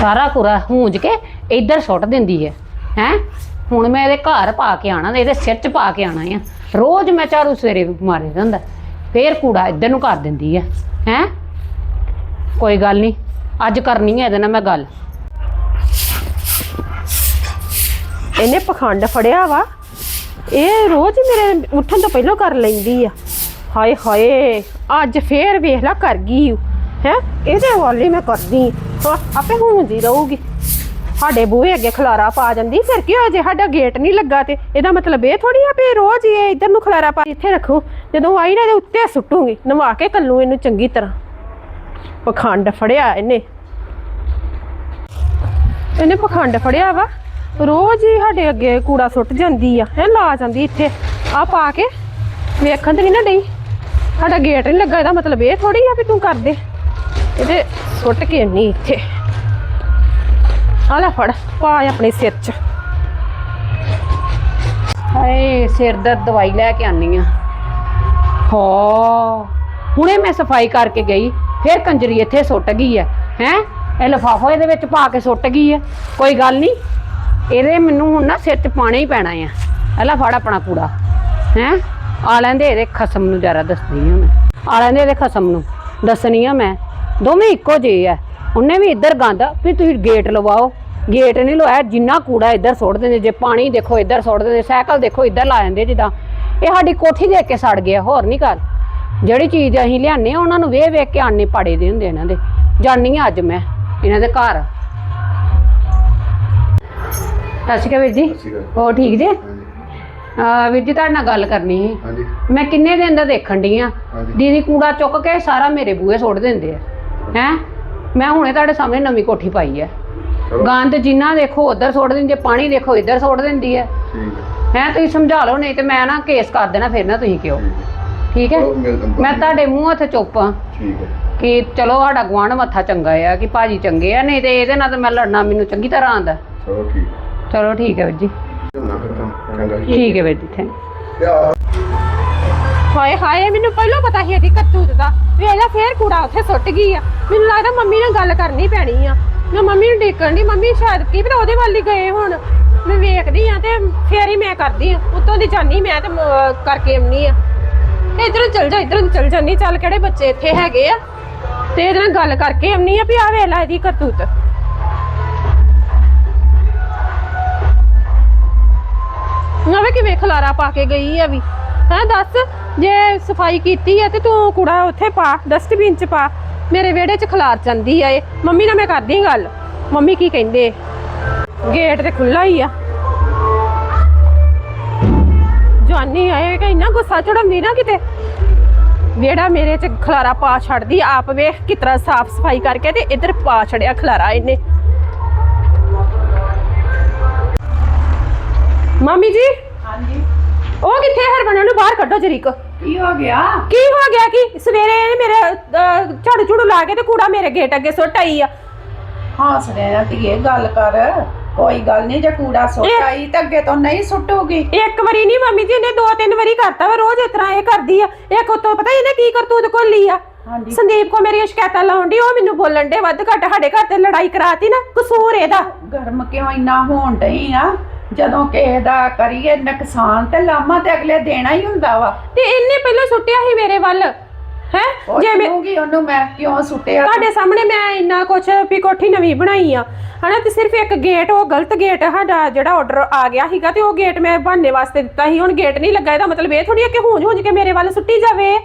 ਸਾਰਾ ਕੂੜਾ ਹੂੰਜ ਕੇ ਇੱਧਰ ਸੁੱਟ ਦਿੰਦੀ ਹੈ ਹੈ? ਹੁਣ ਮੈਂ ਇਹਦੇ ਘਰ ਪਾ ਕੇ ਆਣਾ ਇਹਦੇ ਸਿਰ 'ਚ ਪਾ ਕੇ ਆਣਾ ਆ। ਰੋਜ਼ ਮੈਂ ਝਾੜੂ ਸਵੇਰੇ ਮਾਰੇ ਜਾਂਦਾ ਫੇਰ ਕੂੜਾ ਇੱਧਰ ਨੂੰ ਕਰ ਦਿੰਦੀ ਹੈ ਹੈ? ਕੋਈ ਗੱਲ ਨਹੀਂ ਅੱਜ ਕਰਨੀ ਹੈ ਇਹਦੇ ਨਾਲ ਮੈਂ ਗੱਲ। ਇਹਨੇ ਪਖੰਡ ਫੜਿਆ ਵਾ। ਇਹ ਰੋਜ਼ ਮੇਰੇ ਉੱਠਣ ਤੋਂ ਪਹਿਲਾਂ ਕਰ ਲੈਂਦੀ ਆ। ਹਾਏ ਹਾਏ, ਅੱਜ ਫੇਰ ਵੇਖ ਲਾ, ਕਰ ਗਈ ਹੈ? ਇਹਦੇ ਵਾਲੀ ਮੈਂ ਕਰਦੀ ਹਾਂ, ਆਪੇ ਹੁੰਦੀ ਰਹੂਗੀ। ਸਾਡੇ ਬੂਹੇ ਅੱਗੇ ਖਲਾਰਾ ਪਾ ਜਾਂਦੀ ਫਿਰ ਕੀ ਹੋਇਆ ਜੇ ਸਾਡਾ ਗੇਟ ਨਹੀਂ ਲੱਗਾ ਤੇ? ਇਹਦਾ ਮਤਲਬ ਇਹ ਥੋੜੀ ਆ ਵੀ ਰੋਜ਼ ਹੀ ਇਹ ਇੱਧਰ ਨੂੰ ਖਲਾਰਾ ਪਾ ਇੱਥੇ ਰੱਖੂ। ਜਦੋਂ ਆਈ ਨਾ ਇਹਦੇ ਉੱਤੇ ਸੁੱਟੂਗੀ ਨਵਾ ਕੇ ਕੱਲੂ ਇਹਨੂੰ ਚੰਗੀ ਤਰ੍ਹਾਂ। ਪਖੰਡ ਫੜਿਆ ਇਹਨੇ। ਇਹਨੇ ਪਖੰਡ ਫੜਿਆ ਵਾ। ਰੋਜ਼ ਹੀ ਸਾਡੇ ਅੱਗੇ ਕੂੜਾ ਸੁੱਟ ਜਾਂਦੀ ਆ ਹੈ ਲਾ ਜਾਂਦੀ ਇੱਥੇ। ਆ ਪਾ ਕੇ ਵੇਖਣ ਤੇ ਨਹੀਂ ਨਾ ਡਈ। ਸਾਡਾ ਗੇਟ ਨਹੀਂ ਲੱਗਾ ਇਹਦਾ ਮਤਲਬ ਇਹ ਥੋੜੀ ਆ ਵੀ ਤੂੰ ਕਰ ਦੇ। ਇਹਦੇ ਸੁੱਟ ਕੇ ਨਹੀਂ ਇੱਥੇ। ਆ ਲੈ ਫੜ, ਪਾ ਆਪਣੇ ਸਿਰ 'ਚ। ਹਾਏ, ਸਿਰ ਦਰਦ ਦਵਾਈ ਲੈ ਕੇ ਆਨੀ ਆ। ਹਾਂ, ਹੁਣੇ ਮੈਂ ਸਫ਼ਾਈ ਕਰਕੇ ਗਈ, ਫਿਰ ਕੰਜਰੀ ਇੱਥੇ ਸੁੱਟ ਗਈ ਹੈ ਹੈ? ਇਹ ਲਫਾਫਾ ਇਹਦੇ ਵਿੱਚ ਪਾ ਕੇ ਸੁੱਟ ਗਈ ਹੈ ਕੋਈ ਗੱਲ ਨਹੀਂ ਇਹਦੇ ਮੈਨੂੰ ਹੁਣ ਨਾ ਸਿਰ 'ਚ ਪਾਣਾ ਹੀ ਪੈਣਾ ਆ ਪਹਿਲਾਂ ਫੜ ਆਪਣਾ ਕੂੜਾ। ਹੈ? ਆ ਲੈਂਦੇ ਇਹਦੇ ਖਸਮ ਨੂੰ ਜਰਾ ਦੱਸਦੀ ਹਾਂ ਮੈਂ। ਆ ਲੈਂਦੇ ਇਹਦੇ ਖਸਮ ਨੂੰ ਦੱਸਣੀ ਆ ਮੈਂ। ਦੋਵੇਂ ਇੱਕੋ ਜਿਹੇ ਆ ਉਹਨੇ ਵੀ ਇੱਧਰ ਗੰਦ ਵੀ ਤੁਸੀਂ ਗੇਟ ਲਵਾਓ। ਗੇਟ ਨਹੀਂ ਲਵਾਇਆ ਜਿੰਨਾ ਕੂੜਾ ਇੱਧਰ ਸੁੱਟ ਦਿੰਦੇ ਜੇ ਪਾਣੀ ਦੇਖੋ ਇੱਧਰ ਸੁੱਟ ਦਿੰਦੇ ਸਾਈਕਲ ਦੇਖੋ ਇੱਧਰ ਲਾ ਜਾਂਦੇ ਜਿੱਦਾਂ। ਇਹ ਸਾਡੀ ਕੋਠੀ ਦੇਖ ਕੇ ਸੜ ਗਿਆ ਹੋਰ ਨਹੀਂ ਗੱਲ ਜਿਹੜੀ ਚੀਜ਼ ਅਸੀਂ ਲਿਆਨੇ ਉਹਨਾਂ ਨੂੰ ਵੇਖ ਵੇਖ ਕੇ ਆਨੇ ਪਾੜੇ ਦੇ ਹੁੰਦੇ ਇਹਨਾਂ ਦੇ। ਜਾਨੀ ਆ ਅੱਜ ਮੈਂ ਇਹਨਾਂ ਦੇ ਘਰ। ਸਤਿ ਸ਼੍ਰੀ ਅਕਾਲ ਵੀਰ ਜੀ। ਹੋਰ ਠੀਕ ਜੇ? ਆ ਵੀਰ ਜੀ ਤੁਹਾਡੇ ਨਾਲ ਗੱਲ ਕਰਨੀ ਸੀ। ਮੈਂ ਕਿੰਨੇ ਦਿਨ ਦਾ ਦੇਖਣ ਡਈ ਆ। ਦੀਦੀ ਕੂੜਾ ਚੁੱਕ ਕੇ ਸਾਰਾ ਮੇਰੇ ਬੂਹੇ ਸੁੱਟ ਦਿੰਦੇ ਆ। ਹੈ? ਮੈਂ ਹੁਣੇ ਤੁਹਾਡੇ ਸਾਹਮਣੇ ਨਵੀਂ ਕੋਠੀ ਪਾਈ ਹੈ। ਚਲੋ। ਗੰਦ ਜਿੰਨਾ ਦੇਖੋ ਉਧਰ ਸੁੱਟ ਦਿੰਦੀ ਹੈ ਪਾਣੀ ਦੇਖੋ ਇੱਧਰ ਸੁੱਟ ਦਿੰਦੀ ਹੈ। ਠੀਕ ਹੈ। ਹੈ ਤੁਸੀਂ ਸਮਝਾ ਲਓ ਨਹੀਂ ਤੇ ਮੈਂ ਨਾ ਕੇਸ ਕਰ ਦੇਣਾ ਫਿਰ ਨਾ ਤੁਸੀਂ ਕਿਉਂ ਠੀਕ ਠੀਕ ਹੈ? ਹੈ ਮੈਂ ਤੁਹਾਡੇ ਮੂੰਹ ਹੱਥ ਚੁੱਪ ਆ ਠੀਕ ਹੈ। ਕਿ ਚਲੋ ਸਾਡਾ ਗੁਆਂਢ ਮੱਥਾ ਚੰਗਾ ਆ ਕਿ ਭਾਜੀ ਚੰਗੇ ਆ ਨਹੀਂ ਤੇ ਇਹਦੇ ਨਾਲ ਤਾਂ ਮੈਂ ਲੜਨਾ ਮੈਨੂੰ ਚੰਗੀ ਤਰ੍ਹਾਂ ਆਂਦਾ ਚਲੋ ਠੀਕ ਚਲੋ ਠੀਕ ਹੈ ਵੀਰ ਜੀ। ਨਾ ਫਿਰ ਤਾਂ ਚੰਗਾ। ਜੀ ਠੀਕ ਹੈ ਵੀਰ ਜੀ ਥੈਂਕ ਤੇ ਆ ਹਾਏ ਹਾਏ, ਮੈਨੂੰ ਪਹਿਲਾਂ ਪਤਾ ਸੀ ਇਹਦੀ ਕਰਤੂਤ ਦਾ। ਵੇਖ ਫੇਰ ਕੂੜਾ ਉੱਥੇ ਸੁੱਟ ਗਈ ਆ। ਮੈਨੂੰ ਲੱਗਦਾ ਮੰਮੀ ਨਾਲ ਗੱਲ ਕਰਨੀ ਪੈਣੀ ਆ। ਮੈਂ ਮੰਮੀ ਨੂੰ ਡੇਕਣ ਦੀ ਮੰਮੀ ਸ਼ਾਇਦ ਕੀ ਪਤਾ ਉਹਦੇ ਵੱਲ ਹੀ ਗਏ ਹੁਣ। ਮੈਂ ਵੇਖਦੀ ਆ ਤੇ ਫੇਰ ਹੀ ਮੈਂ ਕਰਦੀ ਆ। ਉੱਤੋਂ ਦੀ ਜਾਨੀ ਮੈਂ ਤੇ ਮ- ਕਰਕੇ ਆਉਣੀ ਆ। ਤੇ ਇਧਰੋਂ ਚਲ ਜਾ, ਇਧਰੋਂ ਚਲ ਜਾਨੀ ਚੱਲ ਕਿਹੜੇ ਬੱਚੇ ਇੱਥੇ ਹੈਗੇ ਆ? ਤੇ ਇਹਦੇ ਨਾਲ ਗੱਲ ਕਰਕੇ ਆਉਣੀ ਆ ਵੀ ਆ ਵੇਖ ਲੈ ਇਹਦੀ ਕਰਤੂਤ ਨਵੇਂ ਕਿਵੇਂ ਖਲਾਰਾ ਪਾ ਕੇ ਗਈ ਆ ਵੀ। ਹਾਂ, ਦੱਸ? ਜੇ ਸਫ਼ਾਈ ਕੀਤੀ ਹੈ ਤੇ ਤੂੰ ਕੂੜਾ ਉੱਥੇ ਪਾ ਡਸਟਬਿਨ ਚ ਪਾ, ਮੇਰੇ ਵਿਹੜੇ ਚ ਖਲਾਰ ਜਾਂਦੀ ਆ ਇਹ। ਮੰਮੀ ਨਾਲ ਮੈਂ ਕਰਦੀ ਗੱਲ। ਮੰਮੀ ਕੀ ਕਹਿੰਦੇ? ਗੇਟ ਤੇ ਖੁੱਲਾ ਹੀ ਆ। ਜਾਨੀ ਆਏ ਕਿ ਇੰਨਾ ਗੁੱਸਾ ਚੜਾਉਂਦੀ ਨਾ ਕਿਤੇ। ਵਿਹੜਾ ਮੇਰੇ ਚ ਖਲਾਰਾ ਪਾ ਛੱਡਦੀ, ਆਪ ਵੇਖ ਕਿਤਰਾ ਸਾਫ਼ ਸਫ਼ਾਈ ਕਰਕੇ ਤੇ ਇੱਧਰ ਪਾ ਛੜਿਆ ਖਲਾਰਾ ਇਹਨੇ। ਮੰਮੀ ਜੀ ਉਹ ਕਿੱਥੇ ਹਰਮਨ? ਨੂੰ ਬਾਹਰ ਕੱਢੋ ਜਰੀਕ। ਕੀ ਹੋ ਗਿਆ? ਕੀ ਹੋ ਗਿਆ ਕਿ? ਸਵੇਰੇ ਇਹਨੇ ਮੇਰੇ ਅਹ, ਝਾੜੂ ਝੂੜੂ ਲਾ ਕੇ ਤੇ ਕੂੜਾ ਮੇਰੇ ਗੇਟ ਅੱਗੇ ਸੁੱਟ ਆਈ ਆ। ਹੌਸਲੇ ਨਾਲ ਧੀਏ ਗੱਲ ਕਰ। ਕੋਈ ਗੱਲ ਨਹੀਂ ਜੇ ਕੂੜਾ ਸੁੱਟ ਇਹ- ਆਈ ਤਾਂ ਅੱਗੇ ਤੋਂ ਨਹੀਂ ਸੁੱਟੂਗੀ। ਇੱਕ ਵਾਰੀ ਨਹੀਂ ਮੰਮੀ ਜੀ ਇਹਨੇ ਦੋ ਤਿੰਨ ਵਾਰੀ ਕਰਤਾ ਵਾ ਰੋਜ਼ ਇਸ ਤਰ੍ਹਾਂ ਇਹ ਕਰਦੀ ਆ। ਇੱਕ ਉਤੋਂ ਪਤਾ ਇਹਨੇ ਕੀ ਕਰਤੂਤ ਕੋਲੀ ਆ। ਹਾਂਜੀ। ਸੰਦੀਪ ਕੋ ਮੇਰੀਆਂ ਸ਼ਿਕਾਇਤਾਂ ਲਾਉਣ ਦੀ ਉਹ ਮੈਨੂੰ ਬੋਲਣ ਦੇ ਵੱਧ ਘੱਟ ਸਾਡੇ ਘਰ ਤੇ ਲੜਾਈ ਕਰਾਤੀ ਨਾ ਕਸੂਰ ਇਹਦਾ। ਗਰਮ ਕਿਉਂ ਇੰਨਾ ਹੋਣ ਡਈ ਆ? ਜਦੋਂ ਕਿਸੇ ਦਾ ਕਰੀਏ ਨੁਕਸਾਨ ਤੇ ਲਾਮਾ ਤੇ ਅਗਲੇ ਦੇਣਾ ਹੀ ਹੁੰਦਾ ਵਾ। ਤੇ ਇਹਨੇ ਪਹਿਲਾਂ ਸੁੱਟਿਆ ਸੀ ਮੇਰੇ ਵੱਲ ਹੈ? ਜੇ ਮੈਂ ਪੁੱਛੂਗੀ ਉਹਨੂੰ ਮੈਂ ਕਿਉਂ ਸੁੱਟਿਆ? ਤੁਹਾਡੇ ਸਾਹਮਣੇ ਮੈਂ ਇੰਨਾ ਕੁਛ ਵੀ ਕੋਠੀ ਨਵੀਂ ਬਣਾਈ ਆ। ਹਨਾ ਤੇ ਸਿਰਫ ਇੱਕ ਗੇਟ ਉਹ ਗਲਤ ਗੇਟ ਸਾਡਾ ਜਿਹੜਾ ਆਰਡਰ ਆ ਗਿਆ ਸੀਗਾ ਤੇ ਉਹ ਗੇਟ ਮੈਂ ਬਹਾਨੇ ਵਾਸਤੇ ਦਿੱਤਾ ਸੀ। ਹੁਣ ਗੇਟ ਨਹੀਂ ਲੱਗਾ ਇਹਦਾ ਮਤਲਬ ਇਹ ਥੋੜੀ ਆ ਕਿ ਹੂੰਜ ਹੂੰਜ ਕੇ ਮੇਰੇ ਵੱਲ ਸੁੱਟੀ ਜਾਵੇ।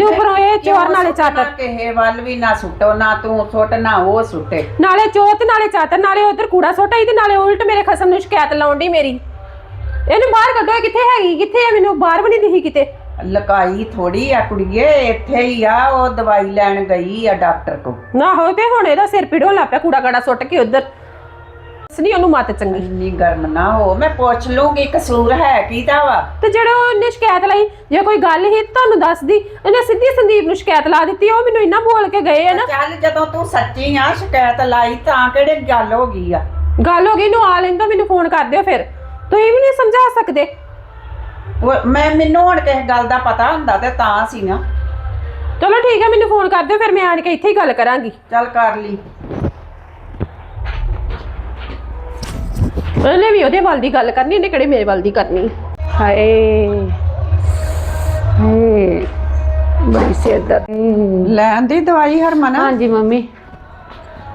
ਤੇ ਉੱਪਰੋਂ ਇਹ ਚੋਰ ਨਾਲੇ ਚਾਤਰ? ਕਿਸੇ ਵੱਲ ਵੀ ਨਾ ਸੁੱਟੋ ਨਾ ਤੂੰ ਸੁੱਟ ਨਾ ਉਹ ਸੁੱਟੇ। ਨਾਲੇ ਚੋਰ ਤੇ ਨਾਲੇ ਚਾਤਰ ਨਾਲੇ ਉਧਰ ਕੂੜਾ ਸੁੱਟ ਆਈ ਤੇ ਨਾਲੇ ਉਲਟ ਮੇਰੇ ਖਸਮ ਨੂੰ ਸ਼ਿਕਾਇਤ ਲਾਉਣ ਦੀ ਮੇਰੀ। ਇਹਨੂੰ ਬਾਹਰ ਕੱਢੋ ਇਹ ਕਿੱਥੇ ਹੈਗੀ? ਕਿੱਥੇ ਆ ਮੈਨੂੰ? ਬਾਹਰ ਵੀ ਨਹੀਂ ਦਿਖੀ ਕਿਤੇ। ਲਕਾਈ ਥੋੜੀ ਆ ਕੁੜੀਏ ਇੱਥੇ ਹੀ ਆ ਉਹ ਦਵਾਈ ਲੈਣ ਗਈ ਆ ਡਾਕਟਰ ਕੋ ਨਾ ਹੋ ਤੇ ਹੁਣ ਇਹਦਾ ਸਿਰ ਪੀੜੋਂ ਲੱਗ ਪਿਆ ਕੂੜਾ ਕਾੜਾ ਸੁੱਟ ਕੇ ਉਧਰ। ਸਨੀ ਉਹਨੂੰ ਮੱਤ ਚੰਗੀ? ਇੰਨੀ ਗਰਮ ਨਾ ਹੋ ਮੈਂ ਪੁੱਛ ਲੂੰਗੀ ਕਸੂਰ ਹੈ ਕਿਹਦਾ ਵਾ? ਤੇ ਜਿਹੜਾ ਉਹਨੇ ਸ਼ਿਕਾਇਤ ਲਈ ਜੇ ਕੋਈ ਗੱਲ ਹੀ ਤੁਹਾਨੂੰ ਦੱਸਦੀ ਉਹਨੇ ਸਿੱਧੀ ਸੰਦੀਪ ਨੂੰ ਸ਼ਿਕਾਇਤ ਲਾ ਦਿੱਤੀ ਉਹ ਮੈਨੂੰ ਇੰਨਾ ਬੋਲ ਕੇ ਗਏ ਆ ਨਾ। ਚੱਲ ਜਦੋਂ ਤੂੰ ਸੱਚੀ ਆ ਸ਼ਿਕਾਇਤ ਲਾਈ ਤਾਂ ਕਿਹੜੇ ਗੱਲ ਹੋ ਗਈ ਆ? ਗੱਲ ਹੋ ਗਈ ਨੂੰ ਆ ਲੈਂਦਾ ਮੈਨੂੰ ਫੋਨ ਕਰ ਦਿਓ ਫਿਰ। ਤੁਸੀਂ ਵੀ ਨਹੀਂ ਸਮਝਾ ਸਕਦੇ। ਉਹ- ਮੈਂ ਮੈਨੂੰ ਹੁਣ ਕਿਸੇ ਗੱਲ ਦਾ ਪਤਾ ਹੁੰਦਾ ਤੇ ਤਾਂ ਸੀ ਨਾ। ਚਲੋ ਠੀਕ ਹੈ ਮੈਨੂੰ ਫੋਨ ਕਰ ਦਿਓ ਫਿਰ ਮੈਂ ਆਣ ਕੇ ਇੱਥੇ ਹੀ ਗੱਲ ਕਰਾਂਗੀ। ਚੱਲ ਕਰ ਲਈ। ਉਹਨੇ ਵੀ ਉਹਦੇ ਵੱਲ ਦੀ ਗੱਲ ਕਰਨੀ ਇਹਨੇ ਕਿਹੜੇ ਮੇਰੇ ਵੱਲ ਦੀ ਕਰਨੀ? ਹਾਏ ਹਾਏ ਬੜੀ ਸਿਰ ਦਰਦ ਲੈਣ ਦੀ ਦਵਾਈ ਹਰਮਨ? ਹਾਂਜੀ ਮੰਮੀ।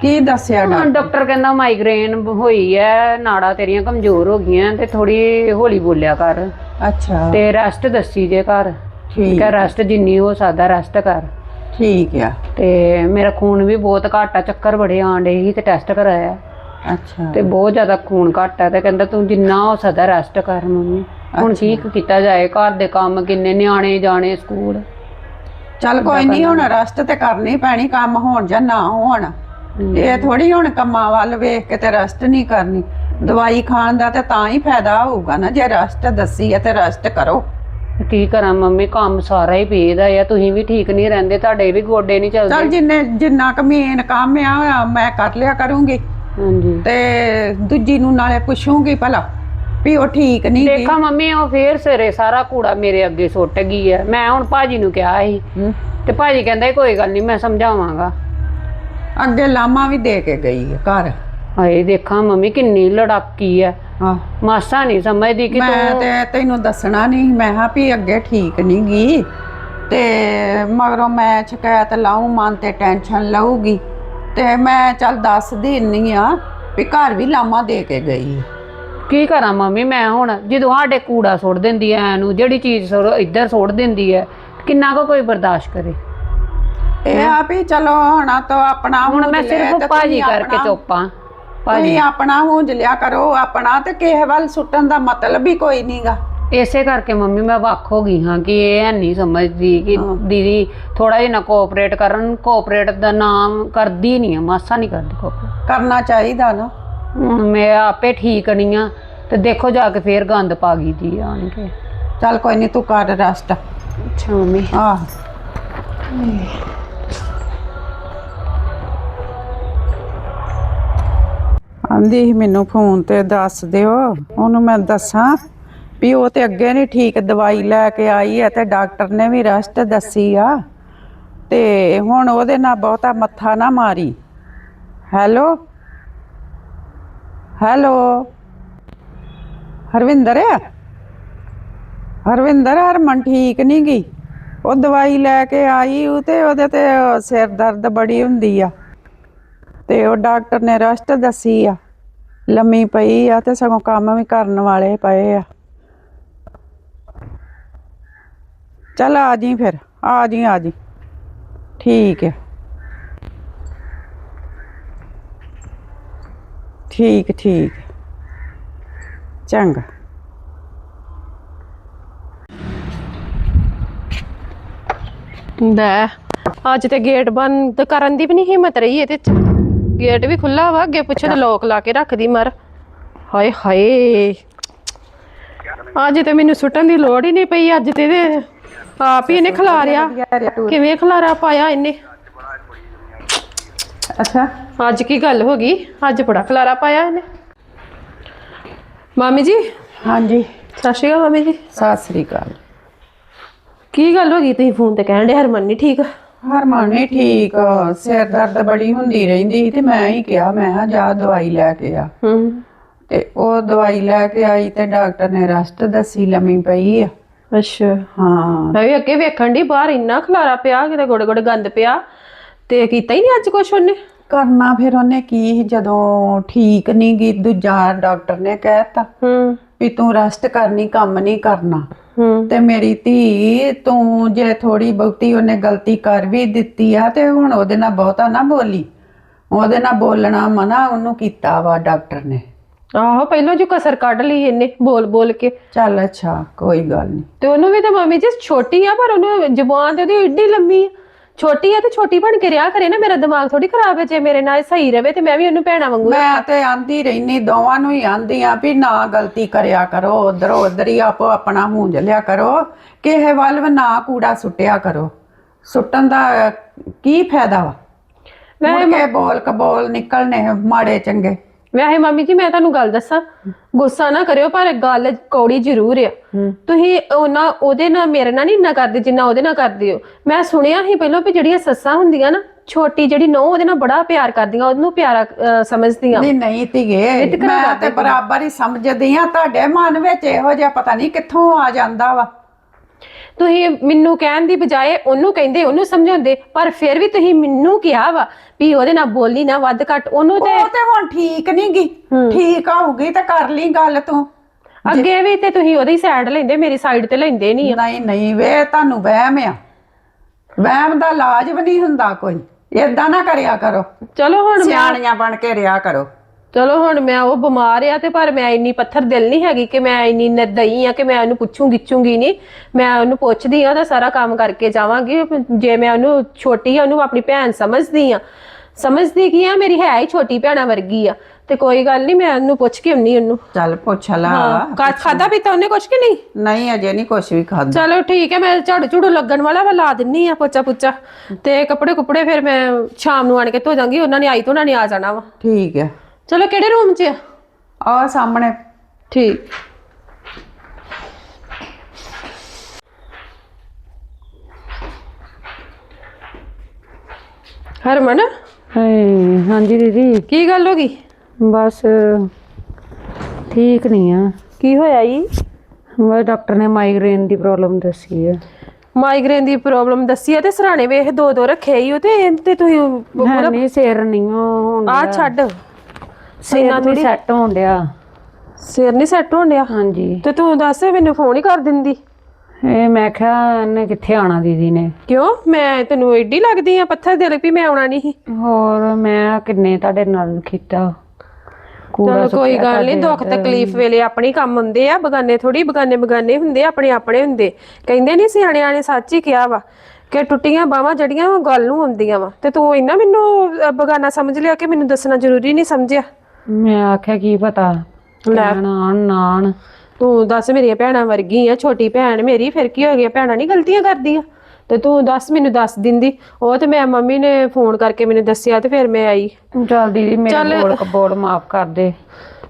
ਕੀ ਦੱਸਿਆ ਹਾਂ ਡਾਕਟਰ? ਡਾਕਟਰ ਕਹਿੰਦਾ ਮਾਈਗ੍ਰੇਨ ਹੋਈ ਹੈ ਨਾੜਾਂ ਤੇਰੀਆਂ ਕਮਜ਼ੋਰ ਹੋ ਗਈਆਂ ਤੇ ਥੋੜੀ ਹੌਲੀ ਬੋਲਿਆ ਕਰ। ਅੱਛਾ। ਤੇ ਰੈਸਟ ਦੱਸੀ ਜੇ ਘਰ। ਠੀਕ ਕਿ ਰੈਸਟ ਜਿੰਨੀ ਹੋ ਸਕਦਾ ਰੈਸਟ ਕਰ। ਠੀਕ ਆ। ਤੇ ਮੇਰਾ ਖੂਨ ਵੀ ਬਹੁਤ ਘੱਟ ਆ ਚੱਕਰ ਬੜੇ ਆਣ ਡੇ ਸੀ ਤੇ ਟੈਸਟ ਕਰਾਇਆ। ਅੱਛਾ। ਤੇ ਬਹੁਤ ਜ਼ਿਆਦਾ ਖੂਨ ਘੱਟ ਆ ਤੇ ਕਹਿੰਦਾ ਤੂੰ ਜਿੰਨਾ ਹੋ ਸਕਦਾ ਰੈਸਟ ਕਰ ਮੰਮੀ। ਹੁਣ ਠੀਕ ਕੀਤਾ ਜਾਏ ਘਰ ਦੇ ਕੰਮ ਕਿੰਨੇ ਨਿਆਣੇ ਜਾਣੇ ਸਕੂਲ। ਚੱਲ ਕੋਈ ਨਹੀਂ ਹੁਣ ਰਸਟ ਤੇ ਕਰਨੀ ਪੈਣੀ ਕੰਮ ਹੋਣ ਜਾਂ ਨਾ ਹੋਣ। ਇਹ ਥੋੜੀ ਹੁਣ ਕੰਮਾਂ ਵੱਲ ਵੇਖ ਕੇ ਤੇ ਰਸਟ ਨਹੀਂ ਕਰਨੀ। ਦਵਾਈ ਖਾਣ ਦਾ ਤੇ ਤਾਂ ਹੀ ਫਾਇਦਾ ਹੋਊਗਾ ਨਾ ਜੇ ਰਸਟ ਦੱਸੀ ਹੈ ਤੇ ਰਸਟ ਕਰੋ। ਕੀ ਕਰਾਂ ਮੰਮੀ ਕੰਮ ਸਾਰਾ ਹੀ ਪੇਦਾ ਆ ਤੁਸੀਂ ਵੀ ਠੀਕ ਨਹੀਂ ਰਹਿੰਦੇ ਤੁਹਾਡੇ ਵੀ ਗੋਡੇ ਨਹੀਂ ਚੱਲ ਚੱਲਦੇ। ਜਿੰਨੇ ਜਿੰਨਾ ਕੁ ਮੇਨ ਕੰਮ ਆ ਮੈਂ ਕਰ ਲਿਆ ਕਰੂੰਗੀ। ਹਾਂਜੀ। ਤੇ ਦੂਜੀ ਨੂੰ ਨਾਲੇ ਪੁੱਛੂੰਗੀ ਭਲਾ ਵੀ ਉਹ ਠੀਕ ਨਹੀਂ ਗਈ ਦੇਖਾਂ ਮੰਮੀ ਉਹ ਫੇਰ ਸਵੇਰੇ ਸਾਰਾ ਕੂੜਾ ਮੇਰੇ ਅੱਗੇ ਸੁੱਟ ਗਈ ਹੈ ਮੈਂ ਹੁਣ ਭਾਜੀ ਨੂੰ ਕਿਹਾ ਸੀ। ਤੇ ਭਾਜੀ ਕਹਿੰਦਾ ਕੋਈ ਗੱਲ ਨਹੀਂ ਮੈਂ ਸਮਝਾਵਾਂਗਾ। ਅੱਗੇ ਲਾਮਾ ਵੀ ਦੇ ਕੇ ਗਈ ਹੈ ਘਰ। ਹਾਏ ਦੇਖਾਂ ਮੰਮੀ ਕਿੰਨੀ ਲੜਾਕੀ ਹੈ ਹਾਂ। ਮਾਸਾ ਨਹੀਂ ਸਮਝਦੀ ਕਿ ਮੈਂ ਤੂੰ ਤੇ ਤੈਨੂੰ ਦੱਸਣਾ ਨਹੀਂ ਮੈਂ ਹਾਂ ਵੀ ਅੱਗੇ ਠੀਕ ਨਹੀਂ ਗਈ ਤੇ ਮਗਰੋਂ ਮੈਂ ਸ਼ਿਕਾਇਤ ਲਾਉਂ ਮਨ ਤੇ ਟੈਨਸ਼ਨ ਲਊਗੀ। ਤੇ ਮੈਂ ਚੱਲ ਦੱਸਦੀ ਨਹੀਂ ਆ ਵੀ ਘਰ ਵੀ ਲਾਮਾ ਦੇ ਕੇ ਗਈ। ਕੀ ਕਰਾਂ ਮੰਮੀ ਮੈਂ ਹੁਣ ਜਦੋਂ ਸਾਡੇ ਕੂੜਾ ਸੁੱਟ ਦਿੰਦੀ ਐ ਇਹਨੂੰ ਜਿਹੜੀ ਚੀਜ਼ ਸੁੱਟ- ਇੱਧਰ ਸੁੱਟ ਦਿੰਦੀ ਐ ਕਿੰਨਾ ਕੁ ਕੋਈ ਬਰਦਾਸ਼ਤ ਕਰੇ? ਇਹ ਆ ਵੀ ਚਲੋ ਹੁਣ ਤਾਂ ਆਪਣਾ ਹੁਣ ਮੈਂ ਸਿਰਫ ਭਾਜੀ ਤੁਸੀਂ ਕਰਕੇ ਆਪਣਾ- ਚੁੱਪਾਂ ਤੁਸੀਂ ਭਾਜੀ। ਆਪਣਾ ਹੁੰਜ ਲਿਆ ਕਰੋ ਆਪਣਾ ਤੇ ਕਿਸੇ ਵੱਲ ਸੁੱਟਣ ਦਾ ਮਤਲਬ ਹੀ ਕੋਈ ਨਹੀਂਗਾ ਇਸੇ ਕਰਕੇ ਮੰਮੀ ਮੈਂ ਵੱਖ ਹੋ ਗਈ ਹਾਂ ਕਿ ਇਹ ਨਹੀਂ ਸਮਝਦੀ ਕਿ ਦੀਦੀ ਥੋੜਾ ਜਿਹਾ ਨਾ ਕੋਆਪਰੇਟ ਕਰਨ ਕੋਆਪਰੇਟ ਦਾ ਨਾਮ ਕਰਦੀ ਨਹੀਂ ਆ ਮਾਸਾ ਨਹੀਂ ਕਰਦੀ ਕੋਆਪਰੇਟ ਕਰਨਾ ਚਾਹੀਦਾ ਨਾ। ਮੈਂ ਆਪੇ ਠੀਕ ਨਹੀਂ ਆ ਤੇ ਦੇਖੋ ਜਾ ਕੇ ਫੇਰ ਗੰਦ ਪਾ ਗਈ ਜੀ ਆਣ ਕੇ। ਚੱਲ ਕੋਈ ਨਹੀਂ ਤੂੰ ਕਰ ਰੈਸਟ ਅੱਛਾ ਮੰਮੀ। ਆਹ। ਆਂਦੀ ਸੀ ਮੈਨੂੰ ਫੋਨ ਤੇ ਦੱਸ ਦਿਓ ਉਹਨੂੰ ਮੈਂ ਦੱਸਾਂ। ਵੀ ਉਹ ਤੇ ਅੱਗੇ ਨਹੀਂ ਠੀਕ ਦਵਾਈ ਲੈ ਕੇ ਆਈ ਹੈ ਤੇ ਡਾਕਟਰ ਨੇ ਵੀ ਰੈਸਟ ਦੱਸੀ ਆ। ਤੇ ਹੁਣ ਉਹਦੇ ਨਾਲ ਬਹੁਤਾ ਮੱਥਾ ਨਾ ਮਾਰੀ। ਹੈਲੋ? ਹੈਲੋ? ਹਰਵਿੰਦਰ? ਆ ਹਰਵਿੰਦਰ, ਹਰਮਨ ਠੀਕ ਨਹੀਂ ਗਈ ਉਹ ਦਵਾਈ ਲੈ ਕੇ ਆਈ, ਉਹ ਤੇ ਉਹਦੇ ਤੇ ਸਿਰ ਦਰਦ ਬੜੀ ਹੁੰਦੀ ਆ। ਤੇ ਉਹ ਡਾਕਟਰ ਨੇ ਰੈਸਟ ਦੱਸੀ ਆ। ਲੰਮੀ ਪਈ ਆ ਤੇ ਸਗੋਂ ਕੰਮ ਵੀ ਕਰਨ ਵਾਲੇ ਪਏ ਆ। ਚੱਲ ਆ ਜੀ ਫਿਰ ਆ ਜੀ ਆ ਜੀ ਠੀਕ ਹੈ ਠੀਕ ਠੀਕ ਚੰਗਾ ਲੈ ਅੱਜ ਤੇ ਗੇਟ ਬੰਦ ਕਰਨ ਦੀ ਵੀ ਨਹੀਂ ਹਿੰਮਤ ਰਹੀ ਇਹਦੇ ਚ ਗੇਟ ਵੀ ਖੁੱਲਾ ਵਾ ਅੱਗੇ ਪਿੱਛੇ ਤੇ ਲੋਕ ਲਾ ਕੇ ਰੱਖਦੀ ਮਰ ਹਾਏ ਹਾਏ ਅੱਜ ਤੇ ਮੈਨੂੰ ਸੁੱਟਣ ਦੀ ਲੋੜ ਹੀ ਨਹੀਂ ਪਈ ਅੱਜ ਤੇ ਇਹਦੇ ਆਪ ਹੀ ਇਹਨੇ ਖਿਲਾਰਿਆ ਕਿਵੇਂ ਖਿਲਾਰਾ ਪਾਇਆ ਇਹਨੇ? ਅੱਛਾ। ਅੱਜ ਕੀ ਗੱਲ ਹੋ ਗਈ? ਅੱਜ ਬੜਾ ਖਿਲਾਰਾ ਪਾਇਆ ਇਹਨੇ। ਮਾਮੀ ਜੀ? ਹਾਂਜੀ। ਸਤਿ ਸ਼੍ਰੀ ਅਕਾਲ ਮਾਮੀ ਜੀ। ਸਤਿ ਸ੍ਰੀ ਅਕਾਲ। ਕੀ ਗੱਲ ਹੋ ਗਈ? ਤੁਸੀਂ ਫੋਨ ਤੇ ਕਹਿਣ ਦੇ ਹਰਮਨ ਨਹੀਂ ਠੀਕ? ਹਰਮਨ ਨਹੀਂ ਠੀਕ। ਸਿਰ ਦਰਦ ਬੜੀ ਹੁੰਦੀ ਰਹਿੰਦੀ ਤੇ ਮੈਂ ਹੀ ਕਿਹਾ ਮੈਂ ਕਿਹਾ ਜਾ ਦਵਾਈ ਲੈ ਕੇ ਆ। ਹੂੰ। ਤੇ ਉਹ ਦਵਾਈ ਲੈ ਕੇ ਆਈ ਤੇ ਡਾਕਟਰ ਨੇ ਰੈਸਟ ਦੱਸੀ ਲੰਮੀ ਪਈ ਆ। ਅੱਛਾ। ਹਾਂ। ਮੈਂ ਵੀ ਅੱਗੇ ਵੇਖਣ ਦੀ ਬਾਹਰ ਇੰਨਾ ਖਲਾਰਾ ਪਿਆ ਕਿਤੇ ਗੋੜੇ ਗੋੜੇ ਗੰਦ ਪਿਆ ਤੇ ਕੀਤਾ ਹੀ ਨਹੀਂ ਅੱਜ ਕੁਛ ਉਹਨੇ? ਕਰਨਾ ਫਿਰ ਉਹਨੇ ਕੀ ਜਦੋਂ ਠੀਕ ਨਹੀਂ ਗਈ ਦੂਜਾ ਡਾਕਟਰ ਨੇ ਕਹਿਤਾ ਹੂੰ। ਵੀ ਤੂੰ ਰੈਸਟ ਕਰਨੀ ਕੰਮ ਨਹੀਂ ਕਰਨਾ। ਹੂੰ। ਤੇ ਮੇਰੀ ਧੀ ਤੂੰ ਜੇ ਥੋੜੀ ਬਹੁਤੀ ਉਹਨੇ ਗਲਤੀ ਕਰ ਵੀ ਦਿੱਤੀ ਆ ਤੇ ਹੁਣ ਉਹਦੇ ਨਾਲ ਬਹੁਤਾ ਨਾ ਬੋਲੀ। ਉਹਦੇ ਨਾਲ ਬੋਲਣਾ ਮਨਾ ਉਹਨੂੰ ਕੀਤਾ ਵਾ ਡਾਕਟਰ ਨੇ। ਆਹੋ ਪਹਿਲਾਂ ਜੋ ਕਸਰ ਕੱਢ ਲਈ ਇਹਨੇ ਬੋਲ ਬੋਲ ਕੇ। ਚੱਲ ਅੱਛਾ ਕੋਈ ਗੱਲ ਨਹੀਂ ਤੇ ਉਹਨੂੰ ਵੀ ਤਾਂ ਮੰਮੀ ਜੀ ਛੋਟੀ ਆ ਪਰ ਉਹਨੂੰ ਜ਼ੁਬਾਨ ਤੇ ਉਹਦੀ ਏਡੀ ਲੰਮੀ ਆ। ਛੋਟੀ ਆ ਤੇ ਛੋਟੀ ਬਣ ਕੇ ਰਿਆ ਕਰੇ ਨਾ ਮੇਰਾ ਦਿਮਾਗ ਥੋੜੀ ਖਰਾਬ ਹੈ ਜੇ ਮੇਰੇ ਨਾਲ ਸਹੀ ਰਵੇ ਤੇ ਮੈਂ ਵੀ ਉਹਨੂੰ ਭੈਣਾ ਵਾਂਗੂ ਮੈਂ ਤੇ ਆਂਦੀ ਰਹਿਨੀ ਦੋਵਾਂ ਨੂੰ ਹੀ ਆਂਦੀ ਆ ਵੀ ਨਾ ਗਲਤੀ ਕਰਿਆ ਕਰੋ ਉਧਰ ਉਧਰ ਹੀ ਆਪੋ ਆਪਣਾ ਹੂੰਜ ਲਿਆ ਕਰੋ। ਕਿਸੇ ਵੱਲ ਵੀ ਨਾ ਕੂੜਾ ਸੁੱਟਿਆ ਕਰੋ। ਸੁੱਟਣ ਦਾ ਕੀ ਫਾਇਦਾ ਵਾ? ਮੁੜ ਕੇ ਬੋਲ ਕਬੋਲ ਨਿਕਲਨੇ ਮਾੜੇ ਚੰਗੇ। ਵੈਸੇ ਮੰਮੀ ਜੀ ਮੈਂ ਤੁਹਾਨੂੰ ਗੱਲ ਦੱਸਾਂ। ਗੁੱਸਾ ਨਾ ਕਰਿਓ ਪਰ ਗੱਲ ਕੌੜੀ ਜ਼ਰੂਰ ਆ। ਤੁਸੀਂ ਉਹਨਾਂ ਉਹਦੇ ਨਾਲ ਮੇਰੇ ਨਾਲ ਨਹੀਂ ਇੰਨਾ ਕਰਦੇ ਜਿੰਨਾ ਉਹਦੇ ਨਾਲ ਕਰਦੇ ਹੋ। ਮੈਂ ਸੁਣਿਆ ਸੀ ਪਹਿਲਾਂ ਵੀ ਜਿਹੜੀਆਂ ਸੱਸਾਂ ਹੁੰਦੀਆਂ ਨਾ ਛੋਟੀ ਜਿਹੜੀ ਨੌ ਉਹਦੇ ਨਾਲ ਬੜਾ ਪਿਆਰ ਕਰਦੀਆਂ ਉਹਨੂੰ ਪਿਆਰਾ ਅਹ, ਸਮਝਦੀਆਂ। ਨਹੀਂ ਨਹੀਂ ਧੀਏ ਮੈਂ ਤੇ ਬਰਾਬਰ ਹੀ ਸਮਝਦੀ ਆ ਤੁਹਾਡੇ ਮਨ ਵਿੱਚ ਇਹੋ ਜਿਹਾ ਪਤਾ ਨਹੀਂ ਕਿੱਥੋਂ ਆ ਜਾਂਦਾ ਵਾ। ਤੁਸੀਂ ਮੈਨੂੰ ਕਹਿਣ ਦੀ ਬਜਾਏ ਉਹਨੂੰ ਕਹਿੰਦੇ ਉਹਨੂੰ ਸਮਝਾਉਂਦੇ ਪਰ ਫਿਰ ਵੀ ਤੁਸੀਂ ਮੈਨੂੰ ਕਿਹਾ ਵਾ ਵੀ ਉਹਦੇ ਨਾਲ ਬੋਲੀ ਨਾ ਵੱਧ ਘੱਟ ਉਹਨੂੰ ਤੇ ਉਹ ਤੇ ਹੁਣ ਠੀਕ ਨਹੀਂ ਗੀ। ਠੀਕ ਆਊਗੀ ਤੇ ਕਰ ਲਈ ਗੱਲ ਤੂੰ। ਅੱਗੇ ਵੀ ਤੇ ਤੁਸੀਂ ਉਹਦੀ ਸਾਈਡ ਲੈਂਦੇ ਮੇਰੀ ਸਾਈਡ ਤੇ ਲੈਂਦੇ ਨਹੀਂ ਆ। ਨਹੀਂ ਨਹੀਂ ਵੇ ਤੁਹਾਨੂੰ ਵਹਿਮ ਆ। ਵਹਿਮ ਦਾ ਇਲਾਜ ਵੀ ਨਹੀਂ ਹੁੰਦਾ ਕੋਈ। ਏਦਾਂ ਨਾ ਕਰਿਆ ਕਰੋ। ਚਲੋ ਹੁਣ ਸਿਆਣੀਆਂ ਬਣ ਕੇ ਰਿਆ ਕਰੋ। ਚਲੋ ਹੁਣ ਮੈਂ ਉਹ ਬਿਮਾਰ ਆ ਤੇ ਪਰ ਮੈਂ ਇੰਨੀ ਪੱਥਰ ਦਿਲ ਨਹੀਂ ਹੈਗੀ ਕਿ ਮੈਂ ਇੰਨੀ ਨਿਰਦਈ ਆ ਕਿ ਮੈਂ ਉਹਨੂੰ ਪੁੱਛੂੰ ਗਿੱਚੂੰਗੀ ਨਹੀਂ। ਮੈਂ ਉਹਨੂੰ ਪੁੱਛਦੀ ਆ ਤਾਂ ਸਾਰਾ ਕੰਮ ਕਰਕੇ ਜਾਵਾਂਗੀ। ਜੇ ਮੈਂ ਉਹਨੂੰ ਛੋਟੀ ਆ ਉਹਨੂੰ ਆਪਣੀ ਭੈਣ ਸਮਝਦੀ ਆ। ਸਮਝਦੀ ਕੀ ਆ? ਮੇਰੀ ਹੈ ਹੀ ਛੋਟੀ ਭੈਣਾ ਵਰਗੀ ਆ। ਤੇ ਕੋਈ ਗੱਲ ਨਹੀਂ ਮੈਂ ਉਹਨੂੰ ਪੁੱਛ ਕੇ ਆਉਣੀ ਉਹਨੂੰ। ਚੱਲ ਪੁੱਛ ਲਾ ਕਾ ਖਾਦਾ ਪੀਤਾ ਉਹਨੇ ਕੁਛ ਕਿ ਨਹੀਂ? ਨਹੀਂ ਅਜੇ ਨਹੀਂ ਕੁਛ ਵੀ ਖਾਦਾ ਚਲੋ ਠੀਕ ਹੈ ਮੈਂ ਝਾੜੂ ਝੂੜੂ ਲੱਗਣ ਵਾਲਾ ਵਾ ਲਾ ਦਿੰਨੀ ਆ ਪੋਚਾ ਪੁੱਚਾ। ਤੇ ਕੱਪੜੇ ਕੁਪੜੇ ਫਿਰ ਮੈਂ ਸ਼ਾਮ ਨੂੰ ਆਣ ਕੇ ਧੋ ਜਾਵਾਂਗੀ ਉਹਨਾਂ ਨੇ ਆਈ ਤੋਂ ਉਹਨਾਂ ਨੇ ਆ ਜਾਣਾ ਵਾ। ਠੀਕ ਹੈ ਚਲੋ ਕਿਹੜੇ ਰੂਮ 'ਚ ਆ? ਆ ਸਾਹਮਣੇ। ਠੀਕ। ਹਰਮਨ? ਹਾਏ ਹਾਂਜੀ ਦੀਦੀ। ਕੀ ਗੱਲ ਹੋ ਗਈ? ਬਸ ਠੀਕ ਨਹੀਂ ਆ। ਕੀ ਹੋਇਆ ਈ ਮੈਂ ਡਾਕਟਰ ਨੇ ਮਾਈਗ੍ਰੇਨ ਦੀ ਪ੍ਰੋਬਲਮ ਦੱਸੀ ਹੈ ਮਾਈਗ੍ਰੇਨ ਦੀ ਪ੍ਰੋਬਲਮ ਦੱਸੀ ਆ ਤੇ ਸਰਾਣੇ ਵੇਖ ਦੋ ਦੋ ਰੱਖੇ ਈ ਓ ਤੇ ਇਹ ਤੇ ਤੁਸੀਂ ਹੈ ਨਹੀਂ ਸਿਰ ਨਹੀਂ ਹੁਣ ਆ ਛੱਡ। ਸਿਰ ਨਹੀਂ ਸੈੱਟ ਹੋਣ ਡਿਆ। ਸਿਰ ਨਹੀਂ ਸੈੱਟ ਹੋਣ ਡਿਆ? ਹਾਂਜੀ। ਤੇ ਤੂੰ ਦੱਸ ਮੈਨੂੰ ਫੋਨ ਹੀ ਕਰ ਦਿੰਦੀ। ਇਹ ਮੈਂ ਕਿਹਾ ਇਹਨੇ ਕਿੱਥੇ ਆਣਾ ਦੀਦੀ ਨੇ? ਕਿਉਂ? ਮੈਂ ਤੈਨੂੰ ਐਡੀ ਲੱਗਦੀ ਆ ਪੱਥਰ ਦੇ ਲਈ ਵੀ ਮੈਂ ਆਉਣਾ ਨਹੀਂ ਹੋਰ ਮੈਂ ਕਿੰਨੇ ਤੁਹਾਡੇ ਨਾਲ ਕੀਤਾ। ਚਲੋ ਕੋਈ ਗੱਲ ਨਹੀਂ ਦੁੱਖ ਤਕਲੀਫ ਵੇਲੇ ਆਪਣੇ ਕੰਮ ਹੁੰਦੇ ਆ ਬਗਾਨੇ ਥੋੜੀ ਬਗਾਨੇ ਬਗਾਨੇ ਹੁੰਦੇ ਆਪਣੇ ਆਪਣੇ ਹੁੰਦੇ। ਕਹਿੰਦੇ ਨਹੀਂ ਸਿਆਣਿਆਂ ਨੇ ਸੱਚ ਹੀ ਕਿਹਾ ਵਾ ਕਿ ਟੁੱਟੀਆਂ ਬਾਹਾਂ ਜੜੀਆਂ ਗੱਲ ਨੂੰ ਹੁੰਦੀਆਂ ਵਾ। ਤੇ ਤੂੰ ਇੰਨਾ ਮੈਨੂੰ ਬਗਾਨਾ ਸਮਝ ਲਿਆ ਕਿ ਮੈਨੂੰ ਦੱਸਣਾ ਜ਼ਰੂਰੀ ਨਹੀਂ ਸਮਝਿਆ? ਮੈਂ ਆਖਿਆ ਕੀ ਪਤਾ? ਲੈਣ ਆਣ ਨਾ ਆਣ ਤੂੰ ਦੱਸ ਮੇਰੀਆਂ ਭੈਣਾਂ ਵਰਗੀ ਆ ਛੋਟੀ ਭੈਣ ਮੇਰੀ ਫਿਰ ਕੀ ਹੋ ਗਿਆ? ਭੈਣਾਂ ਨਹੀਂ ਗਲਤੀਆਂ ਕਰਦੀਆਂ। ਤੇ ਤੂੰ ਦੱਸ ਮੈਨੂੰ ਦੱਸ ਦਿੰਦੀ। ਉਹ ਤੇ ਮੈਂ ਮੰਮੀ ਨੇ ਫੋਨ ਕਰਕੇ ਮੈਨੂੰ ਦੱਸਿਆ ਤੇ ਫਿਰ ਮੈਂ ਆਈ। ਚੱਲ ਦੀਦੀ ਮੇਰੇ ਬੋਲ ਕਬੋੜ ਮਾਫ ਕਰ ਦੇ।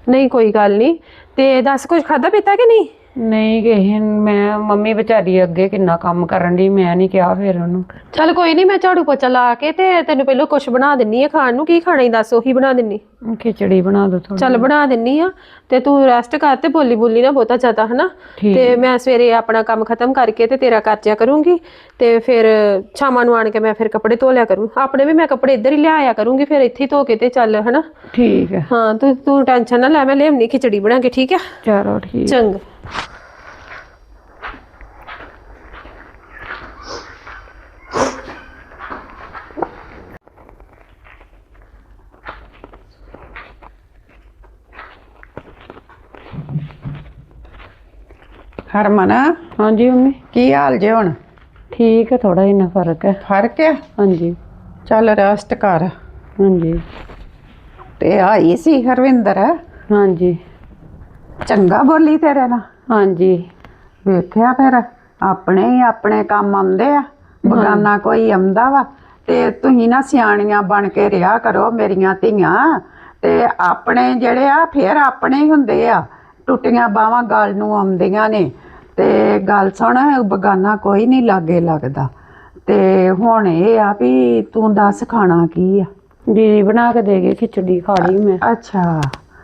ਨਹੀਂ ਕੋਈ ਗੱਲ ਨਹੀਂ ਤੇ ਦੱਸ ਕੁਝ ਖਾਦਾ ਪੀਤਾ ਕਿ ਨਹੀਂ? ਨਹੀਂ ਕਿਸੇ ਨੂੰ- ਮੈਂ ਮੰਮੀ ਵਿਚਾਰੀ ਅੱਗੇ ਕਿੰਨਾ ਕੰਮ ਕਰਨ ਦੀ ਮੈਂ ਨਹੀਂ ਕਿਹਾ ਫਿਰ ਉਹਨੂੰ। ਚੱਲ ਕੋਈ ਨਹੀਂ ਮੈਂ ਝਾੜੂ ਪੋਚਾ ਲਾ ਕੇ ਤੇ ਤੈਨੂੰ ਪਹਿਲਾਂ ਕੁਝ ਬਣਾ ਦਿੰਨੀ ਆ ਖਾਣ ਨੂੰ। ਕੀ ਖਾਣਾ ਹੀ ਦੱਸ ਉਹੀ ਬਣਾ ਦਿੰਨੀ। ਖਿਚੜੀ ਬਣਾ ਦੋ ਥੋੜੀ ਚੱਲ ਬਣਾ ਦਿੰਨੀ ਆ ਤੇ ਤੂੰ ਰੈਸਟ ਕਰ ਤੇ ਬੋਲੀ ਬੋਲੀ ਨਾ ਬਹੁਤਾ ਜ਼ਿਆਦਾ ਹਨਾ? ਤੇ ਮੈਂ ਸਵੇਰੇ ਆਪਣਾ ਕੰਮ ਖਤਮ ਕਰਕੇ ਤੇ ਤੇਰਾ ਕਰਜਿਆ ਕਰੂੰਗੀ ਤੇ ਫਿਰ ਸ਼ਾਮਾਂ ਨੂੰ ਆਣ ਕੇ ਮੈਂ ਫਿਰ ਕੱਪੜੇ ਧੋ ਲਿਆ ਕਰੂੰ। ਆਪਣੇ ਵੀ ਮੈਂ ਕੱਪੜੇ ਇੱਧਰ ਹੀ ਲਿਆਇਆ ਕਰੂੰਗੀ ਫਿਰ ਇੱਥੇ ਹੀ ਧੋ ਕੇ ਤੇ ਚੱਲ ਹਨਾ? ਠੀਕ ਹੈ। ਹਾਂ ਤੂੰ ਤੂੰ ਟੈਨਸ਼ਨ ਨਾ ਲੈ ਮੈਂ ਲਿਆਉਣੀ ਖਿਚੜੀ ਬਣਾ ਕੇ ਠੀਕ ਆ ਚਲੋ ਠੀਕ। ਚੰਗਾ। ਹਰਮਨ? ਹਾਂਜੀ ਮੰਮੀ। ਕੀ ਹਾਲ ਜੇ ਹੁਣ? ਠੀਕ ਹੈ ਥੋੜਾ ਜਿਹਾ ਫ਼ਰਕ ਹੈ ਫ਼ਰਕ ਹੈ ਹਾਂਜੀ। ਚੱਲ ਰੈਸਟ ਕਰ। ਹਾਂਜੀ। ਤੇ ਆਈ ਸੀ ਹਰਵਿੰਦਰ? ਹਾਂਜੀ। ਚੰਗਾ ਬੋਲੀ ਤੇਰੇ ਨਾਲ? ਹਾਂਜੀ। ਵੇਖਿਆ ਫਿਰ ਆਪਣੇ ਹੀ ਆਪਣੇ ਕੰਮ ਆਉਂਦੇ ਆ। ਬਗਾਨਾ ਕੋਈ ਆਉਂਦਾ ਵਾ। ਤੇ ਤੁਸੀਂ ਨਾ ਸਿਆਣੀਆਂ ਬਣ ਕੇ ਰਿਹਾ ਕਰੋ ਮੇਰੀਆਂ ਧੀਆਂ। ਤੇ ਆਪਣੇ ਜਿਹੜੇ ਆ ਫਿਰ ਆਪਣੇ ਹੀ ਹੁੰਦੇ ਆ। ਟੁੱਟੀਆਂ ਬਾਹਾਂ ਗੱਲ ਨੂੰ ਆਉਂਦੀਆਂ ਨੇ। ਤੇ ਗੱਲ ਸੁਣ ਬਗਾਨਾ ਕੋਈ ਨਹੀਂ ਲਾਗੇ ਲੱਗਦਾ। ਤੇ ਹੁਣ ਇਹ ਆ ਵੀ ਤੂੰ ਦੱਸ ਖਾਣਾ ਕੀ ਆ? ਦੀਦੀ ਬਣਾ ਕੇ ਦੇ ਖਿਚੜੀ ਖਾ ਲਈ ਮੈਂ। ਅੱਛਾ।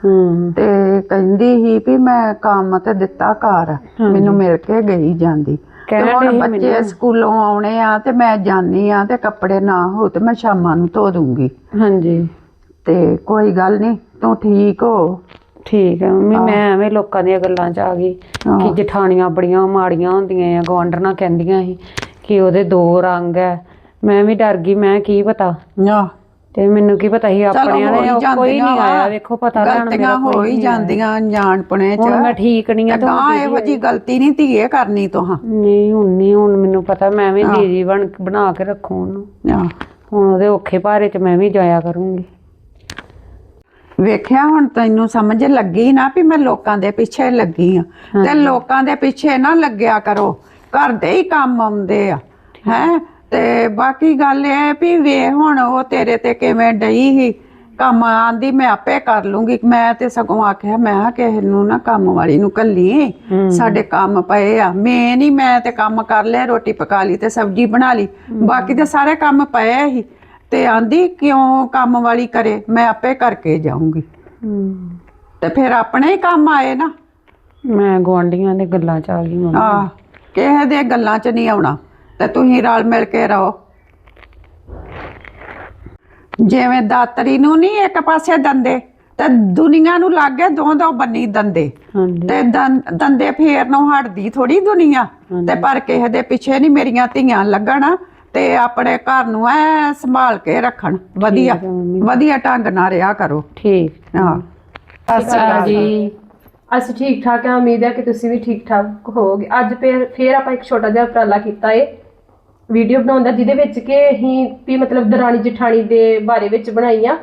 ਹੂੰ। ਤੇ ਕਹਿੰਦੀ ਸੀ ਵੀ ਮੈਂ ਕੰਮ ਤੇ ਦਿੱਤਾ ਘਰ ਮੈਨੂੰ ਮਿਲ ਕੇ ਗਈ ਜਾਂਦੀ। ਤੇ ਹੁਣ ਬੱਚੇ ਸਕੂਲੋਂ ਆਉਣੇ ਆ ਤੇ ਮੈਂ ਜਾਨੀ ਆ ਤੇ ਕੱਪੜੇ ਨਾ ਹੋ ਤੇ ਮੈਂ ਸ਼ਾਮਾਂ ਨੂੰ ਧੋ ਦੂੰਗੀ। ਹਾਂਜੀ। ਤੇ ਕੋਈ ਗੱਲ ਨਹੀਂ ਤੂੰ ਠੀਕ ਹੋ? ਠੀਕ ਹੈ ਮੰਮੀ ਮੈਂ ਐਵੇਂ ਲੋਕਾਂ ਦੀਆਂ ਗੱਲਾਂ 'ਚ ਆ ਗਈ ਕਿ ਜਠਾਣੀਆਂ ਬੜੀਆਂ ਮਾੜੀਆਂ ਹੁੰਦੀਆਂ ਆ ਗਵਾਂਢਣਾ ਕਹਿੰਦੀਆਂ ਸੀ ਕਿ ਉਹਦੇ ਦੋ ਰੰਗ ਹੈ ਮੈਂ ਵੀ ਡਰ ਗਈ ਮੈਂ ਕੀ ਪਤਾ? ਆ ਤੇ ਮੈਨੂੰ ਕੀ ਪਤਾ ਸੀ ਹੋ ਨੇ ਹੀ ਉਹ ਕੋਈ ਨਹੀਂ। ਆਇਆ ਵੇਖੋ ਪਤਾ ਲੈਣ ਮੇਰਾ ਹੋ ਕੋਈ ਹੀ ਆਇਆ। ਜਾਂਦੀਆਂ ਜਾਣਪਣੇ ਚ। ਹੁਣ ਮੈਂ ਠੀਕ ਨਹੀਂ ਆ ਤੇ ਇਹੋ ਜੀ ਗਲਤੀ ਨਹੀਂ ਧੀਏ ਕਰਨੀ ਤੂੰ ਹਾਂ। ਨਹੀਂ ਹੁਣ ਨਹੀਂ ਹੁਣ ਮੈਨੂੰ ਪਤਾ ਮੈਂ ਵੀ ਦੀਦੀ ਬਣ ਬਣਾ ਕੇ ਰੱਖੂ ਉਹਨੂੰ। ਹੁਣ ਉਹਦੇ ਔਖੇ ਭਾਰੇ 'ਚ ਮੈਂ ਵੀ ਜਾਇਆ ਕਰੂੰਗੀ। ਵੇਖਿਆ ਹੁਣ ਤੈਨੂੰ ਸਮਝ ਲੱਗੀ ਨਾ ਵੀ ਮੈਂ ਲੋਕਾਂ ਦੇ ਪਿੱਛੇ ਲੱਗੀ ਆ। ਤੇ ਲੋਕਾਂ ਦੇ ਪਿੱਛੇ ਨਾ ਲੱਗਿਆ ਕਰੋ। ਘਰ ਦੇ ਹੀ ਕੰਮ ਆਉਂਦੇ ਆ ਹੈ? ਤੇ ਬਾਕੀ ਗੱਲ ਇਹ ਵੀ ਵੇ ਹੁਣ ਉਹ ਤੇਰੇ ਤੇ ਕਿਵੇਂ ਡਈ ਸੀ। ਕੰਮ ਆਂਦੀ ਮੈਂ ਆਪੇ ਕਰ ਲੂੰਗੀ। ਮੈਂ ਤੇ ਸਗੋਂ ਆਖਿਆ ਮੈਂ ਕਿਹਾ ਕਿਸੇ ਨੂੰ ਨਾ ਕੰਮ ਵਾਲੀ ਨੂੰ ਕੱਲੀ। ਸਾਡੇ ਕੰਮ ਪਏ ਆ। ਮੈਂ ਨਹੀਂ ਮੈਂ ਤੇ ਕੰਮ ਕਰ ਲਿਆ ਰੋਟੀ ਪਕਾ ਲਈ ਤੇ ਸਬਜ਼ੀ ਬਣਾ ਲਈ। ਬਾਕੀ ਤੇ ਸਾਰੇ ਕੰਮ ਪਏ ਹੀ। ਤੇ ਆਂਦੀ ਕਿਉਂ ਕੰਮ ਵਾਲੀ ਕਰੇ? ਮੈਂ ਆਪੇ ਕਰਕੇ ਜਾਊਂਗੀ। ਤੇ ਫਿਰ ਆਪਣੇ ਹੀ ਕੰਮ ਆਏ ਨਾ। ਮੈਂ ਗਵਾਂਢੀਆਂ ਦੇ ਗੱਲਾਂ ਚ ਆ ਗਈ ਮੰਮੀ। ਆ ਕਿਸੇ ਦੇ ਗੱਲਾਂ 'ਚ ਨਹੀਂ ਆਉਣਾ। ਤੇ ਤੁਸੀਂ ਰਲ ਮਿਲ ਕੇ ਰਹੋ। ਜਿਵੇਂ ਦਾਤਰੀ ਨੂੰ ਨਹੀਂ ਇੱਕ ਪਾਸੇ ਦੰਦੇ ਤੇ ਦੁਨੀਆ ਨੂੰ ਲੱਗੇ ਦੋ ਦੋ ਬੰਨੀ ਦੰਦੇ। ਹਾਂਜੀ। ਤੇ ਦੰ- ਦੰਦੇ ਫੇਰ ਨੂੰ ਹਟਦੀ ਥੋੜੀ ਦੁਨੀਆ। ਤੇ ਪਰ ਕਿਸੇ ਦੇ ਪਿੱਛੇ ਨਹੀਂ ਮੇਰੀਆਂ ਧੀਆਂ ਲੱਗਣ। ਤੇ ਆਪਣੇ ਘਰ ਨੂੰ ਐ ਸੰਭਾਲ ਕੇ ਰੱਖਣ। ਵਧੀਆ ਵਧੀਆ ਢੰਗ ਨਾਲ ਰਿਹਾ ਕਰੋ। ਠੀਕ। ਹਾਂ। ਸਤਿ ਸ਼੍ਰੀ ਅਕਾਲ ਜੀ। ਅਸੀਂ ਠੀਕ ਠਾਕ ਹਾਂ। ਉਮੀਦ ਹੈ ਕਿ ਤੁਸੀਂ ਵੀ ਠੀਕ ਠਾਕ ਹੋਵੋਗੇ ਅੱਜ ਫੇਰ ਫੇਰ ਆਪਾਂ ਇੱਕ ਛੋਟਾ ਜਿਹਾ ਉਪਰਾਲਾ ਕੀਤਾ ਏ। ਵੀਡੀਓ ਬਣਾਉਣ ਦਾ ਜਿਹਦੇ ਵਿੱਚ ਕਿ ਅਸੀਂ ਵੀ ਮਤਲਬ ਦਰਾਣੀ ਜਠਾਣੀ ਦੇ ਬਾਰੇ ਵਿੱਚ ਬਣਾਈ ਆ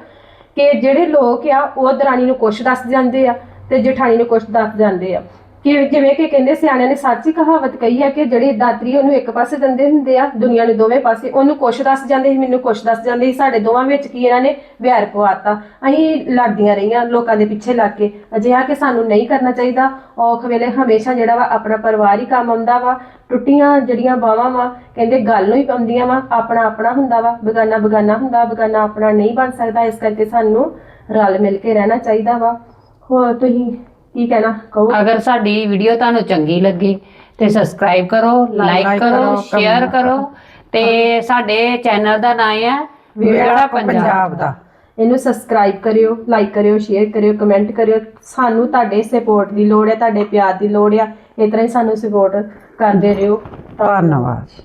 ਕਿ ਜਿਹੜੇ ਲੋਕ ਆ ਉਹ ਦਰਾਣੀ ਨੂੰ ਕੁਛ ਦੱਸ ਜਾਂਦੇ ਆ ਤੇ ਜਠਾਣੀ ਨੂੰ ਕੁਛ ਦੱਸ ਜਾਂਦੇ ਆ। ਕਿ ਜਿਵੇਂ ਕਿ ਕਹਿੰਦੇ ਸਿਆਣਿਆਂ ਨੇ ਸੱਚੀ ਕਹਾਵਤ ਕਹੀ ਹੈ ਕਿ ਜਿਹੜੀ ਦਾਤਰੀ ਉਹਨੂੰ ਇੱਕ ਪਾਸੇ ਦਿੰਦੇ ਹੁੰਦੇ ਆ, ਦੁਨੀਆ ਨੂੰ ਦੋਵੇਂ ਪਾਸੇ, ਉਹਨੂੰ ਕੁਛ ਦੱਸ ਜਾਂਦੇ ਸੀ, ਮੈਨੂੰ ਕੁਛ ਦੱਸ ਜਾਂਦੇ ਸੀ। ਸਾਡੇ ਦੋਵਾਂ ਵਿੱਚ ਕੀ ਇਹਨਾਂ ਨੇ ਵੈਰ ਪਵਾਤਾ। ਅਸੀਂ ਲੜਦੀਆਂ ਰਹੀਆਂ ਲੋਕਾਂ ਦੇ ਪਿੱਛੇ ਲੱਗ ਕੇ। ਅਜਿਹਾ ਕਿ ਸਾਨੂੰ ਨਹੀਂ ਕਰਨਾ ਚਾਹੀਦਾ। ਔਖ ਵੇਲੇ ਹਮੇਸ਼ਾ ਜਿਹੜਾ ਵਾ ਆਪਣਾ ਪਰਿਵਾਰ ਹੀ ਕੰਮ ਆਉਂਦਾ ਵਾ। ਟੁੱਟੀਆਂ ਜਿਹੜੀਆਂ ਬਾਵਾਂ ਵਾ, ਕਹਿੰਦੇ ਗੱਲ ਨੂੰ ਹੀ ਪਾਉਂਦੀਆਂ ਵਾ। ਆਪਣਾ ਆਪਣਾ ਹੁੰਦਾ ਵਾ। ਬਗਾਨਾ ਬਗਾਨਾ ਹੁੰਦਾ, ਬਗਾਨਾ ਆਪਣਾ ਨਹੀਂ ਬਣ ਸਕਦਾ। ਇਸ ਕਰਕੇ ਸਾਨੂੰ ਰਲ ਮਿਲ ਕੇ ਰਹਿਣਾ ਚਾਹੀਦਾ ਵਾ। ਹੋਰ ਤੁਸੀਂ ਕੀ ਕਹਿਣਾ ਕਹੋ? ਅਗਰ ਸਾਡੀ ਵੀਡੀਓ ਤੁਹਾਨੂੰ ਚੰਗੀ ਲੱਗੀ ਤੇ ਸਬਸਕ੍ਰਾਈਬ ਕਰੋ ਲਾਈਕ ਕਰੋ ਸ਼ੇਅਰ ਕਰੋ ਤੇ ਸਾਡੇ ਚੈਨਲ ਦਾ ਨਾਮ ਹੈ ਵਿਹੜਾ ਪੰਜਾਬ ਦਾ। ਇਹਨੂੰ ਸਬਸਕ੍ਰਾਈਬ ਕਰਿਓ ਲਾਈਕ ਕਰਿਓ ਸ਼ੇਅਰ ਕਰਿਓ ਕਮੈਂਟ ਕਰਿਓ। ਸਾਨੂੰ ਤੁਹਾਡੇ ਸਪੋਰਟ ਦੀ ਲੋੜ ਹੈ ਤੁਹਾਡੇ ਪਿਆਰ ਦੀ ਲੋੜ ਆ ਇਸ ਤਰ੍ਹਾਂ ਹੀ ਸਾਨੂੰ ਸਪੋਰਟ ਕਰਦੇ ਰਹੋ। ਧੰਨਵਾਦ।